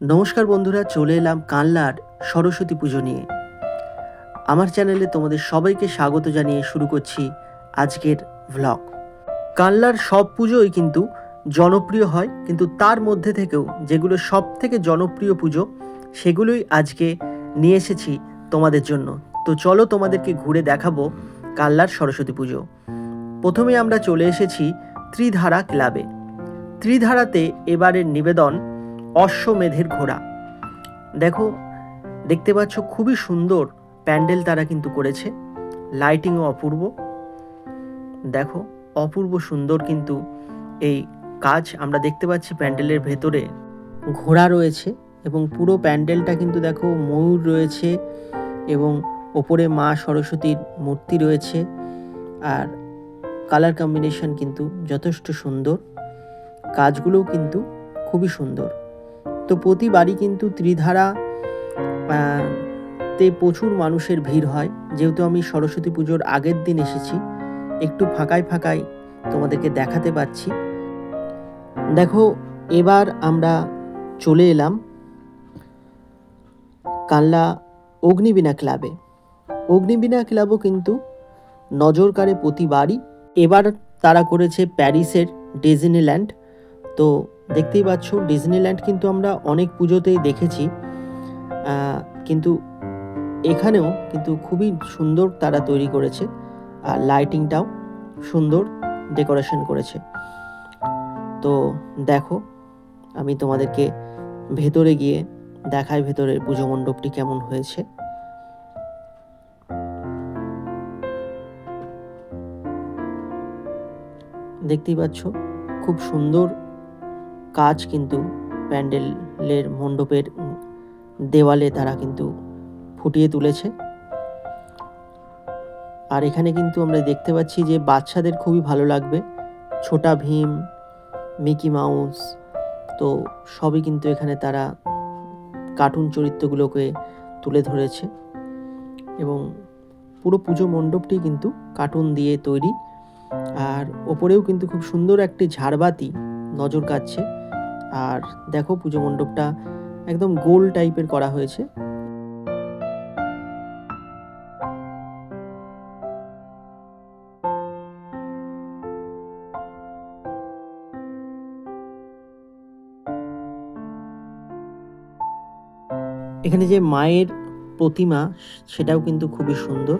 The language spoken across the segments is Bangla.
নমস্কার বন্ধুরা, চলে এলাম কানলার সরস্বতী পুজো নিয়ে। আমার চ্যানেলে তোমাদের সবাইকে স্বাগত জানিয়ে শুরু করছি আজকের ভ্লগ কানলার সব পুজোই কিন্তু জনপ্রিয় হয়, কিন্তু তার মধ্যে থেকেও যেগুলো সব থেকে জনপ্রিয় পুজো, সেগুলোই আজকে নিয়ে এসেছি তোমাদের জন্য। তো চলো তোমাদেরকে ঘুরে দেখাবো কানলার সরস্বতী পুজো। প্রথমে আমরা চলে এসেছি ত্রিধারা ক্লাবে। ত্রিধারাতে এবারের নিবেদন অশ্বমেধের ঘোড়া। দেখো, দেখতে পাচ্ছ খুবই সুন্দর প্যান্ডেল তারা কিন্তু করেছে। লাইটিংও অপূর্ব। দেখো, অপূর্ব সুন্দর কিন্তু এই কাজ আমরা দেখতে পাচ্ছি প্যান্ডেলের ভেতরে। ঘোড়া রয়েছে এবং পুরো প্যান্ডেলটা কিন্তু দেখো ময়ূর রয়েছে এবং ওপরে মা সরস্বতীর মূর্তি রয়েছে আর কালার কম্বিনেশন কিন্তু যথেষ্ট সুন্দর। কাজগুলোও কিন্তু খুবই সুন্দর। তো প্রতিবারই কিন্তু ত্রিধারা তে প্রচুর মানুষের ভিড় হয়। যেহেতু আমি সরস্বতী পুজোর আগের দিন এসেছি, একটু ফাঁকায় ফাঁকায় তোমাদেরকে দেখাতে পাচ্ছি দেখো, এবার আমরা চলে এলাম কাল্লা অগ্নিবীণা ক্লাবে। অগ্নিবীণা ক্লাবও কিন্তু নজর কাড়ে প্রতিবারই। এবার তারা করেছে প্যারিসের ডিজনিল্যান্ড। তো দেখতেই পাচ্ছ ডিজনিল্যান্ড কিন্তু আমরা অনেক পুজোতেই দেখেছি। কিন্তু এখানেও কিন্তু খুবই সুন্দর তারা তৈরি করেছে আর লাইটিংটাও সুন্দর ডেকোরেশন করেছে। তো দেখো, আমি তোমাদেরকে ভেতরে গিয়ে দেখাই ভেতরের পুজো মণ্ডপটি কেমন হয়েছে। দেখতেই পাচ্ছ, খুব সুন্দর কাজ কিন্তু প্যান্ডেলের মণ্ডপের দেওয়ালে তারা কিন্তু ফুটিয়ে তুলেছে। আর এখানে কিন্তু আমরা দেখতে পাচ্ছি যে বাচ্চাদের খুবই ভালো লাগবে। ছোটা ভীম, মিকি মাউস, তো সবই কিন্তু এখানে তারা কার্টুন চরিত্রগুলোকে তুলে ধরেছে। এবং পুরো পুজো মণ্ডপটি কিন্তু কার্টুন দিয়ে তৈরি। আর ওপরেও কিন্তু খুব সুন্দর একটি ঝাড়বাতি নজর কাটছে আর দেখো পুজো মণ্ডপটা একদম গোল টাইপের করা হয়েছে। এখানে যে মায়ের প্রতিমা, সেটাও কিন্তু খুবই সুন্দর।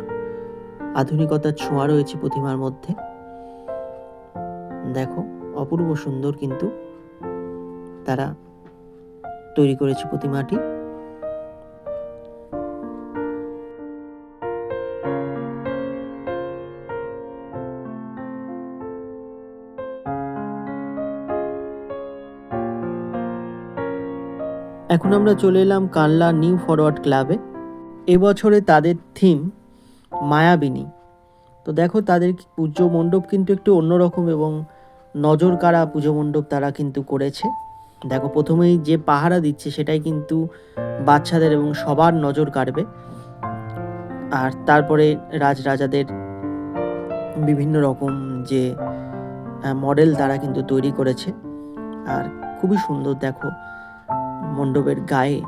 আধুনিকতার ছোঁয়া রয়েছে প্রতিমার মধ্যে। দেখো, অপূর্ব সুন্দর কিন্তু। তারা তৈরি করেছে প্রতিমাটি এখন আমরা চলে এলাম কানলা নিউ ফরওয়ার্ড ক্লাবে। এবছরে তাদের থিম মায়াবিনী। তো দেখো, তাদের পুজো মণ্ডপ কিন্তু একটু অন্যরকম এবং নজর কাড়া পুজো মণ্ডপ তারা কিন্তু করেছে। দেখো, প্রথমেই যে পাহারা দিচ্ছে সেটাই কিন্তু বাচ্চাদের এবং সবার নজর কাড়বে। আর তারপরে রাজ রাজাদের বিভিন্ন রকম যে মডেল তারা কিন্তু তৈরি করেছে। আর খুবই সুন্দর দেখো, মণ্ডপের গায়ে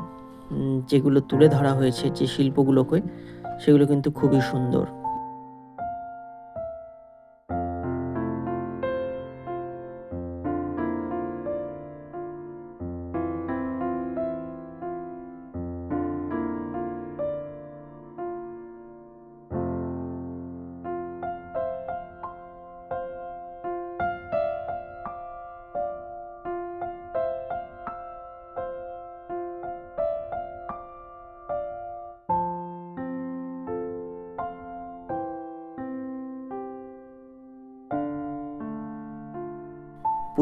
যেগুলো তুলে ধরা হয়েছে যে শিল্পগুলোকে, সেগুলো কিন্তু খুবই সুন্দর।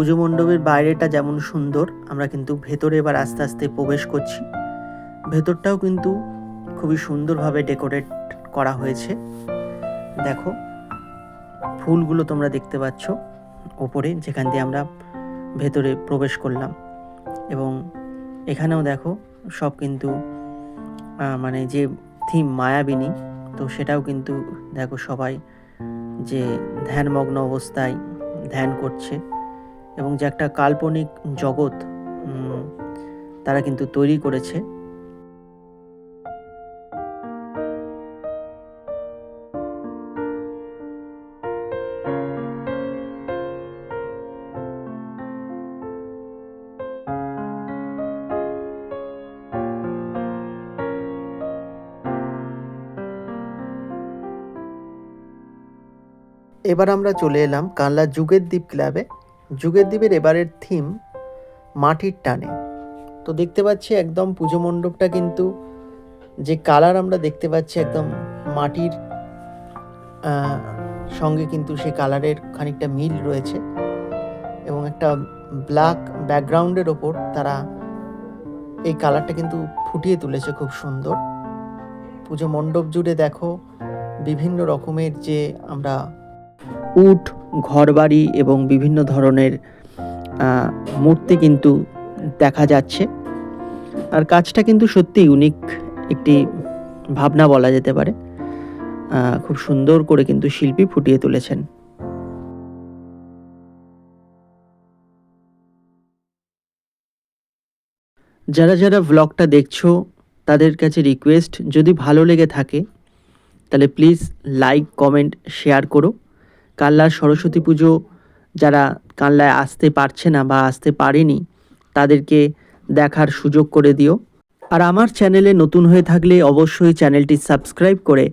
পুজো মণ্ডপের বাইরেটা যেমন সুন্দর, আমরা কিন্তু ভেতরে এবার আস্তে আস্তে প্রবেশ করছি। ভেতরটাও কিন্তু খুবই সুন্দরভাবে ডেকোরেট করা হয়েছে। দেখো, ফুলগুলো তোমরা দেখতে পাচ্ছ ওপরে, যেখান দিয়ে আমরা ভেতরে প্রবেশ করলাম। এবং এখানেও দেখো, সব কিন্তু মানে যে থিম মায়াবিনী, তো সেটাও কিন্তু দেখো সবাই যে ধ্যানমগ্ন অবস্থায় ধ্যান করছে। এবং যে একটা কাল্পনিক জগৎ তারা কিন্তু তৈরি করেছে। এবার আমরা চলে এলাম কানলা যুগের দ্বীপ ক্লাবে। যুগের দ্বীপের এবারের থিম মাটির টানে। তো দেখতে পাচ্ছি একদম পুজো মণ্ডপটা কিন্তু যে কালার আমরা দেখতে পাচ্ছি একদম মাটির সঙ্গে কিন্তু সে কালারের খানিকটা মিল রয়েছে এবং একটা ব্ল্যাক ব্যাকগ্রাউন্ডের ওপর তারা এই কালারটা কিন্তু ফুটিয়ে তুলেছে খুব সুন্দর। পুজো মণ্ডপ জুড়ে দেখো বিভিন্ন রকমের যে আমরা উট, ঘরবাড়ি এবং বিভিন্ন ধরনের মূর্তি কিন্তু দেখা যাচ্ছে। আর কাজটা কিন্তু সত্যি ইউনিক একটি ভাবনা বলা যেতে পারে। খুব সুন্দর করে কিন্তু শিল্পী ফুটিয়ে তুলেছেন। যারা যারা ভ্লগটা দেখছ, তাদের কাছে রিকোয়েস্ট যদি ভালো লেগে থাকে, তাহলে প্লিজ লাইক কমেন্ট শেয়ার করো। কাল্লার সরস্বতী পুজো যারা কাল্লায় আসতে পারছে না বা আসতে পারেনি, তাদেরকে দেখার সুযোগ করে দিও। আর আমার চ্যানেলে নতুন হয়ে থাকলে অবশ্যই চ্যানেলটি সাবস্ক্রাইব করে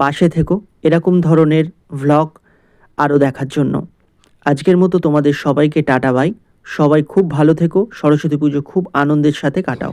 পাশে থেকো এরকম ধরনের ভ্লগ আরও দেখার জন্য। আজকের মতো তোমাদের সবাইকে টাটা, বাই। সবাই খুব ভালো থেকো। সরস্বতী পুজো খুব আনন্দের সাথে কাটাও।